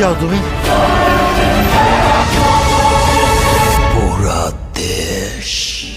Rica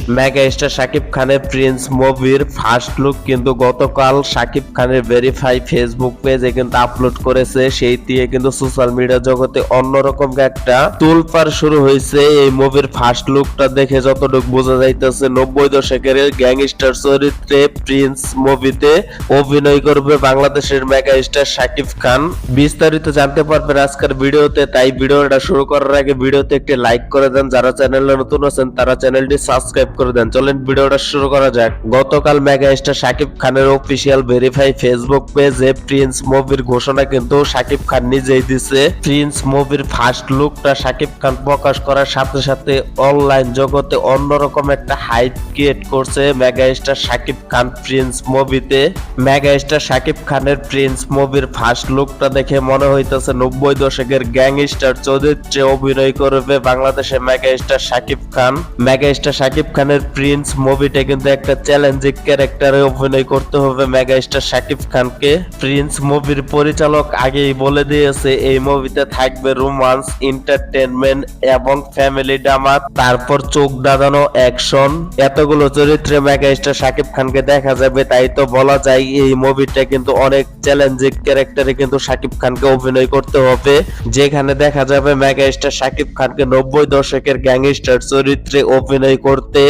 mega star Shakib খানের Prince মুভির first look কিন্তু গতকাল শাকিব খানের ভেরিফাই ফেসবুক পেজে কিন্তু আপলোড করেছে। সেই দিয়ে কিন্তু সোশ্যাল মিডিয়া জগতে অন্যরকম একটা তুলপার শুরু হয়েছে। এই মুভির ফার্স্ট লুকটা দেখে যতটুকু বোঝা যাইতেছে, নব্বই দশকের গ্যাংস্টার চরিত্রে প্রিন্স মুভিতে অভিনয় করবে বাংলাদেশের মেগা স্টার শাকিব খান। বিস্তারিত জানতে পারবেন আজকের ভিডিওতে। তাই ভিডিওটা শুরু করার আগে ভিডিওতে একটি লাইক করে দেন। যারা চ্যানেলে নতুন আছেন, তারা চ্যানেলটি সাবস্ক্রাইব করে দেন। চলেন, ভিডিওটা শুরু করা যাক। গতকাল মেগা স্টার শাকিব খানের অফিসিয়াল ভেরিফাই ফেসবুক পেজে প্রিন্স মুভির ঘোষণা কিন্তু শাকিব খান নিজেই দিছে। প্রিন্স মুভির ফার্স্ট লুকটা শাকিব খান প্রকাশ করার সাথে সাথে অনলাইন জগতে অন্যরকম একটা হাইপ ক্রিয়েট করছে mega star Shakib Khan prince মুভিতে মেগা স্টার শাকিব খানের প্রিন্স মুভির ফার্স্ট লুকটা দেখে মনে হইতেছে নব্বই দশকের গ্যাংস্টার চরিত্রে অভিনয় করবে বাংলাদেশের mega star Shakib Khan. Mega star Shakib খানের প্রিন্স মুভিটা কিন্তু একটা চ্যালেঞ্জিং ক্যারেক্টারে অভিনয় করতে হবে মেগা স্টার শাকিব খানকে। প্রিন্স মুভির পরিচালক আগেই বলে দিয়েছে, এই মুভিতে থাকবে রোমান্স এন্টারটেনমেন্ট এবং ফ্যামিলি ড্রামা তারপর চোখ দাঁড়ানো অ্যাকশন এতগুলো চরিত্রে মেগা স্টার শাকিব খানকে দেখা যাবে, তাই তো বলা যায় এই মুভিটা কিন্তু অনেক চ্যালেঞ্জিং ক্যারেক্টারে কিন্তু শাকিব খানকে অভিনয় করতে হবে। যেখানে দেখা যাবে মেগা স্টার শাকিব খানকে নব্বই দশকের গ্যাংস্টার চরিত্রে অভিনয় করতে।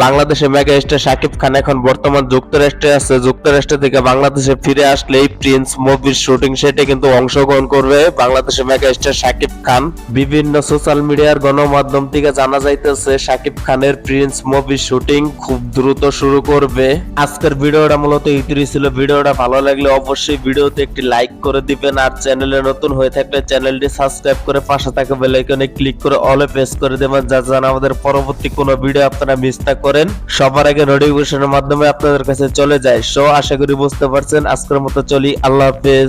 বাংলাদেশে মেগা স্টার শাকিব খান এখন বর্তমান যুক্তরাষ্ট্রে আছে। যুক্তরাষ্ট্র থেকে বাংলাদেশে ফিরে আসলেই প্রিন্স মুভির শুটিং সেটে কিন্তু অংশগ্রহণ করবে বাংলাদেশে মেগা স্টার শাকিব খান। বিভিন্ন সোশ্যাল মিডিয়ার গণমাধ্যম থেকে জানা যাইতেছে, শাকিব খানের প্রিন্স মুভির শুটিং খুব দ্রুত শুরু করবে। আজকের ভিডিওটা মূলত ইতিরি ছিল। ভিডিওটা ভালো লাগলে অবশ্যই ভিডিওতে একটি লাইক করে দিবেন আর চ্যানেলে নতুন হয়ে থাকলে চ্যানেলটি সাবস্ক্রাইব করে পাশে থাকা বেল আইকনে ক্লিক করে অলে প্রেস করে দেবেন যা জানা আমাদের পরবর্তী কোনো ভিডিও আপনারা মিস না করেন, সবার আগে নোটিফিকেশনের মাধ্যমে আপনাদের কাছে চলে যায়। সো আশা করি বুঝতে পারছেন। আজকের মতো চলি। আল্লাহ হাফেজ।